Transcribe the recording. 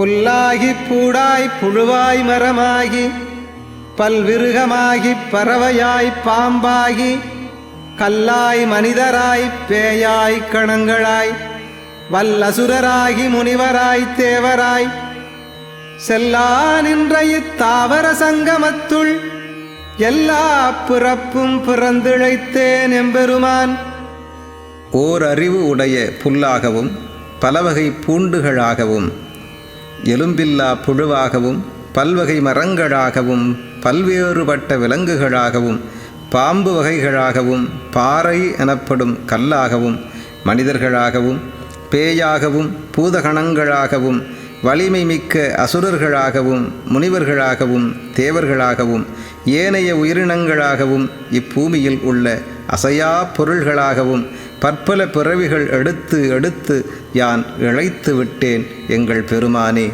புல்லாகி பூடாய் புழுவாய் மரமாகி பல்விருகமாகி பறவையாய் பாம்பாகி கல்லாய் மனிதராய் பேயாய் கணங்களாய் வல்லசுரராகி முனிவராய் தேவராய் செல்லா நின்ற இத்தாவர சங்கமத்துள் எல்லா பிறப்பும் பிறந்திழைத்தேன் எம்பெருமான். ஓர் அறிவு உடைய புல்லாகவும் பலவகை பூண்டுகளாகவும் எலும்பில்லா புழுவாகவும் பல்வகை மரங்களாகவும் பல்வேறுபட்ட விலங்குகளாகவும் பாம்பு வகைகளாகவும் பாறை எனப்படும் கல்லாகவும் மனிதர்களாகவும் பேயாகவும் பூதகணங்களாகவும் வலிமை மிக்க அசுரர்களாகவும் முனிவர்களாகவும் தேவர்களாகவும் ஏனைய உயிரினங்களாகவும் இப்பூமியில் உள்ள அசையா பொருள்களாகவும் பற்பல பிறவிகள் எடுத்து எடுத்து யான் இழைத்து விட்டேன் எங்கள் பெருமானே.